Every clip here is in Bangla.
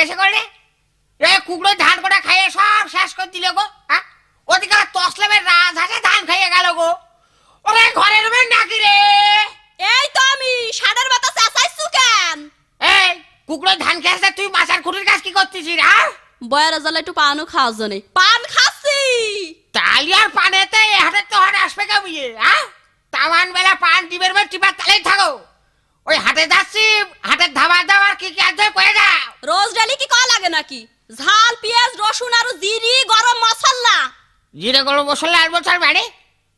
জিজ্ঞাসা করলে? কুকুরের ধান কটা খাইয়ে সব শেষ করে দিলে গো হ্যাঁ ওদিকে তসলামের রাজ হাসে ধান খাইয়ে গেল গো। ওরে ঘরের মেয়ে নাকি রে? এই তো আমি চেঁচাইছু কেন? এই কুকুরের ধান খেয়েছে তুই মাছার খুঁটির কাজ কি করতেছিস হ্যাঁ বয়ের জালে একটু পানও খাওয়ার জন্য। পান খাচ্ছি। তালি আর পানেতে এ হাটের তো হাট আসবে কামিয়ে হ্যাঁ তামান বেলা পান টিপের মেয়ে টিপার তালেই থাকো। ওই হাটে যাচ্ছি হাটের ধাবার দাবার কি কি আছে কয়ে যাও রোজ ডালি কি কয়া লাগে নাকি? ঝাল পেঁয়াজ রসুন আর জিরি গরম মশলা। জিরে গরম মশলা আর বছর মানে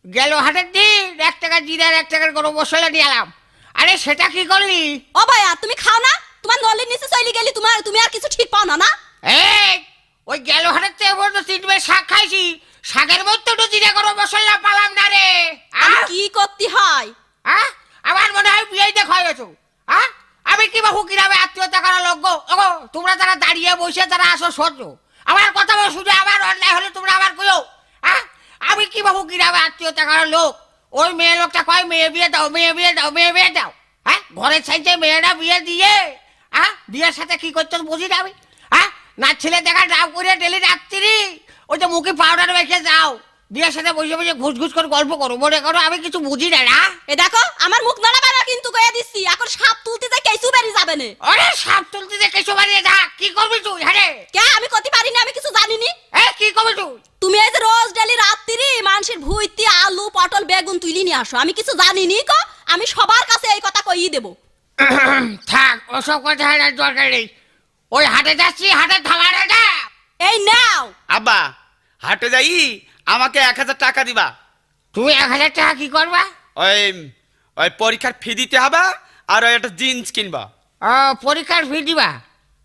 গেল হাটের দিন এক টাকা জিরে আর এক টাকার গরম মশলা নিয়ে এলাম। আরে সেটা কি করলি? ও ভাইয়া তুমি খাও না? তোমার নলির নিচে চলে গেলি তোমার তুমি আর কিছু ঠিক পাও না না? এই ওই গেল হাটের থেকে বলতো তিনবার শাক খাইছি। শাকের মধ্যে তো জিরে গরম মশলা পালাম না রে আমি আহ? কি করতে হয় হ্যাঁ আমার মনে হয় বিয়ে দেখা গেছো হ্যাঁ আমি কি বাহু কিরামে আত্মীয়তা করা লোক গো ওগো তোমরা যারা দাঁড়িয়ে আসো সহ্য আমার কথা বলে শুনে আমার অন্যায় হলে তোমরা আবার কইও হ্যাঁ আমি কি বাহু কিরামে আত্মীয়তা করার লোক? ওই মেয়ে লোকটা কয়, মেয়ে বিয়ে দাও, মেয়ে বিয়ে দাও, মেয়ে বিয়ে দাও। হ্যাঁ? ঘরের সাইডে মেয়েরা বিয়ে দিয়ে হ্যাঁ বিয়ের সাথে কি করছ বুঝি না হ্যাঁ না ছেলে দেখা নাম করে ডেলি রাত্রি ওই যে মুখে পাউডার মেখে যাও। বিয়ের সাথে বসে বসে ঘুষ ঘুষ করে গল্প করো। মনে করো আমি কিছু বুঝি না এ দেখো, আমার মুখ নাড়াবে না কিন্তু কয়ে দিচ্ছি এখন সাপ তুলতে যাই কেসু বেরিয়ে যাবে না। আরে সাপ তুলতে যে কিছু বানিয়ে যা কি করবি তুই হ্যাঁ কে আমি করতে পারিনি আমি কিছু জানিনি। এ কি করবি তুই? তুমি এই যে রোজ ডেলি রাত্রি মানুষের ভুইতি আলু পটল বেগুন তুলি নিয়ে আসো। আমি কিছু জানিনি কো আমি সবার কাছে এই কথা কইই দেবো। থাক ওসব কথা আর দরকার নেই। ওই হাটে যাচ্ছি হাটে থামারে যা। এই নাও। আব্বা হাটে যাই আমাকে এক হাজার টাকা দিবা। তুমি এক হাজার টাকা কি করবা? ওই ওই পরীক্ষার ফি দিতে হবে আর ওই একটা জিন্স কিনবা। পরীক্ষার ফি দিবা?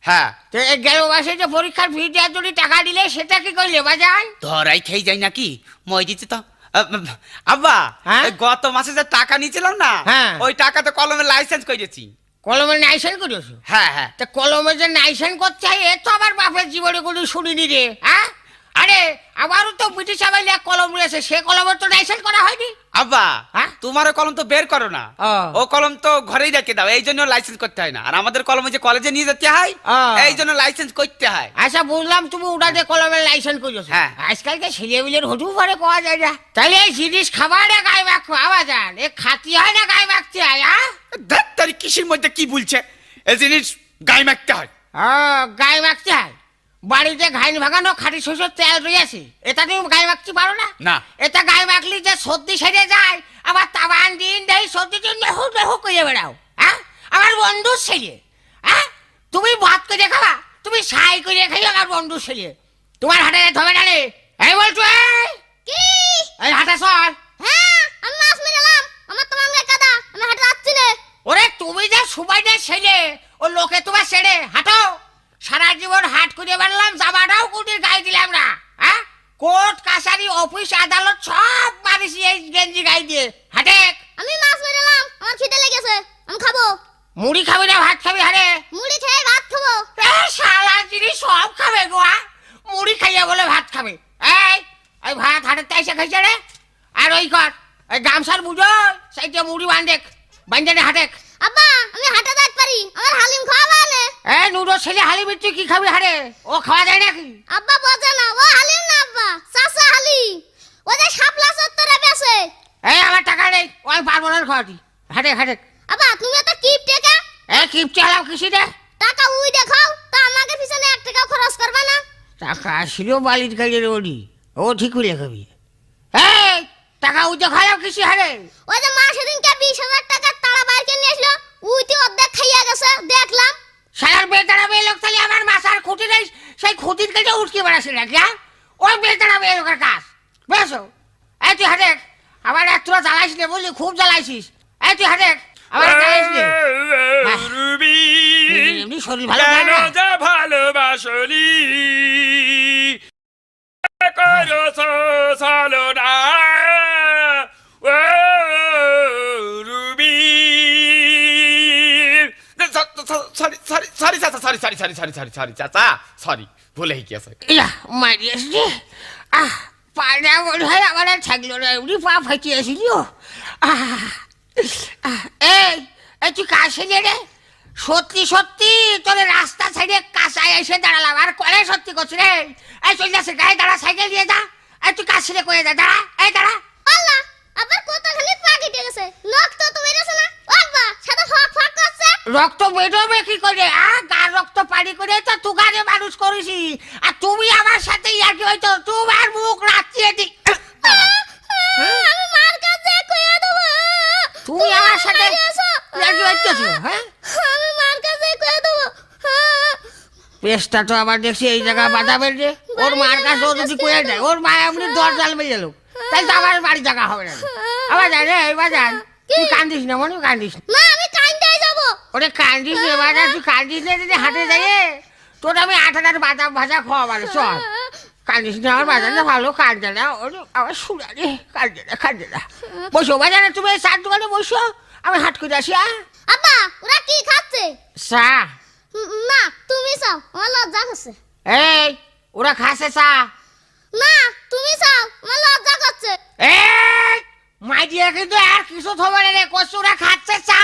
হ্যাঁ। তো গেল মাসে যে পরীক্ষার ফি দেওয়ার জন্য টাকা দিলে সেটা কি করলে বাজান ধরাই খেয়ে যাই নাকি? মই দিচ্ছি তো। আব্বা হ্যাঁ? গত মাসে যে টাকা নিয়েছিলাম না হ্যাঁ। ওই টাকাতে কলমের লাইসেন্স করেছি কলমে নাইসেন করেছ? হ্যাঁ হ্যাঁ। তা কলমে যে নাইসেন করতে হয় এ তো আমার বাপের জীবনে কোনো শুনিনি রে হ্যাঁ? আরে আমারও তো ব্রিটিশ আমলে এক কলম রয়েছে সে কলমের তো নাইসেন করা হয়নি। আব্বা হ্যাঁ? তোমার কলম তো বের করো না। ও। কলম তো ঘরেই রেখে দাও এই জন্য লাইসেন্স করতে হয় না। আর আমাদের কলমে যে কলেজে নিয়ে যেতে হয় এই জন্য লাইসেন্স করতে হয়। আচ্ছা বুঝলাম তুমি ওটাতে কলমের লাইসেন্স করেছ। হ্যাঁ। আজকালকে ছেলেমিলের হটু পরে পাওয়া যায় না। তাহলে এই জিনিস খাবারে গায়ে মাখো আবার যান। এ খাতি হয় না গায়ে মাখতে হয় হ্যাঁ ধ্যাৎ, তার কিসের মধ্যে কি বলছে? এই জিনিস গায়ে মাখতে হয়। গায়ে মাখতে হয়। বাড়িতে ঘাইন ভাগানো খাটি শস্যের তেল রয়েছে এটা তুমি গায়ে মাখতে পারো না? না। এটা গায়ে মাখলি যে সর্দি সেরে যায় আবার তাবান দিন দেই সর্দি দিন হু হু করে বেড়াও হ্যাঁ? আমার বন্ধু সেরে হ্যাঁ? তুমি ভাত করে খাওয়া তুমি সাই করে খাই আমার বন্ধু সেরে। তোমার হাটে ধরে না রে এই বলছো এই! কি এই হাটে সর হ্যাঁ আমি মাছ মেরে এলাম আমার তো মামলা কাদা আমি হাঁটে যাচ্ছি না ওরে তুমি যে সুবাইটা ছেলে ও লোকে তোমার ছেড়ে হাঁটো সারা জীবন হাট করে বেড়ালাম জামাটাও কুটির গায়ে দিলাম না হ্যাঁ কোর্ট অফিস আদালত সব মারিছি এই গেঞ্জি গায়ে দিয়ে। হাটে। আমি মাছ মেরে এলাম আমার খিদে লেগেছে আমি খাব। মুড়ি খাবি না ভাত খাবি হারে মুড়ি খেয়ে ভাত খাব। এ শালা জিনিস সব খাবে গোয়া মুড়ি খাইয়া বলে ভাত খাবে। এই এই ভাত হাটের তাইসে খাইছে রে। আর ওই কর এই গামছার বুঝো সেইটা মুড়ি বান্ধেক বান্ধে হাটেক। আব্বা আমি হাঁটে যাইতে পারি আমার হালিম খাওয়াবা না এই নুডো ছেলে হালি মিট্টি কি খাবি হারে? ও খাওয়া যায় নাকি? আব্বা বোঝে না ও হালিম না আব্বা চাচা হালিম ও যে শাপলা চত্বরে বেছে। এই আমার টাকা নেই ওই পারব না খাওয়াটি হাটে হাটে আব্বা তুমি তো কিপ টেকা? এই কিপটে হলাম কিসি রে? টাকা উই দেখাও তা আমাকে পিছনে এক টাকা খরচ করবা না। টাকা ছিল বালির কাজের ওডি ও ঠিক করে খাবি। এই টাকা উঠে খাওয়ালাম কিসি হারে? ওই যে মা সেদিনকে বিশ হাজার টাকার তাড়া বাইরকে নিয়ে আসলো উইতে অর্ধেক খাইয়া গেছে দেখলাম। সারার বেতারা মেয়ে লোক তাহলে আমার মাসার খুঁটি নেই সেই খুঁটির কাছে উঠকে বেড়াচ্ছে নাকি হ্যাঁ? ওই বেতারা মেয়ে লোকের কাজ বুঝেছ? এই তুই হাতে আবার এক তোরা জ্বালাইস নে বুঝলি খুব জ্বালাইছিস। এই তুই হাতে আবার জ্বালাইস নে। এমনি শরীর ভালো ভালোবাসলি? Sorry sorry sorry sorry sorry sorry চাচা সরি ভুলে গিয়েছে ইয়া মারিয়াস রে আহ পাড়া মনে হয় আমার আর থাকল না এমনি পা ফাটিয়েছিল আহ আহ, এই এই তুই কার ছেলে রে? সত্যি সত্যি তোর রাস্তা সাইডে কাঁচায় এসে দাঁড়ালাম। আর করে সত্যি করছি রে? এই চল যাচ্ছে গায়ে দাঁড়া সাইকেল দিয়ে যা। এই তুই কাশিরে করে যা দাঁড়া এই দাঁড়া। আল্লাহ আবার কত খালি পা কেটে গেছে। রক্ত তো বেরোছে না। আব্বা সাদা ফক ফক করছে। রক্ত বেরোবে কি করে? আ রক্ত পানি করে তো তুগারে মানুষ করেছি। আর তুমি আমার সাথে ইয়ার্কি হয়তো তোমার মুখ রাখিয়ে দি আমি মার কাছে কইয়া দেবো। তুমি আমার সাথে। ইয়ার্কি হইতেছো হ্যাঁ? আমি মার কাছে কইয়া দেবো। পেস্টটা তো আবার দেখছি এই জায়গা বাধা বেরছে ওর মার কাছে ও যদি কয়ে দেয় ওর মা এমনি দর জাল মেরে গেল। তাই তো আমার বাড়ি জায়গা হবে না। আবার জান রে এবার জান তুই কান্দিস না মনে কান্দিস না। না আমি কাইন্দাই যাব ওরে কান্দিস এবার তুই কান্দিস না যদি হাটে যাই তোর আমি আঠাটার বাদাম ভাজা খাওয়াবার চল। কান্দিস না আমার বাজারটা ভালো কান্দে না। ওরে আমার শুনা রে কান্দে না কান্দে না। বসো বাজারে তুমি চার দোকানে বসো আমি হাট করে আসি আব্বা ওরা কি খাচ্ছে? চা। না তুমি চাও আমার লজ্জা করছে। এই ওরা খাসে চা। না তুমি চাও আমার লজ্জা করছে। এই মাই দিয়ে কিন্তু আর কিছু থবে রে কচুরা খাচ্ছে চা।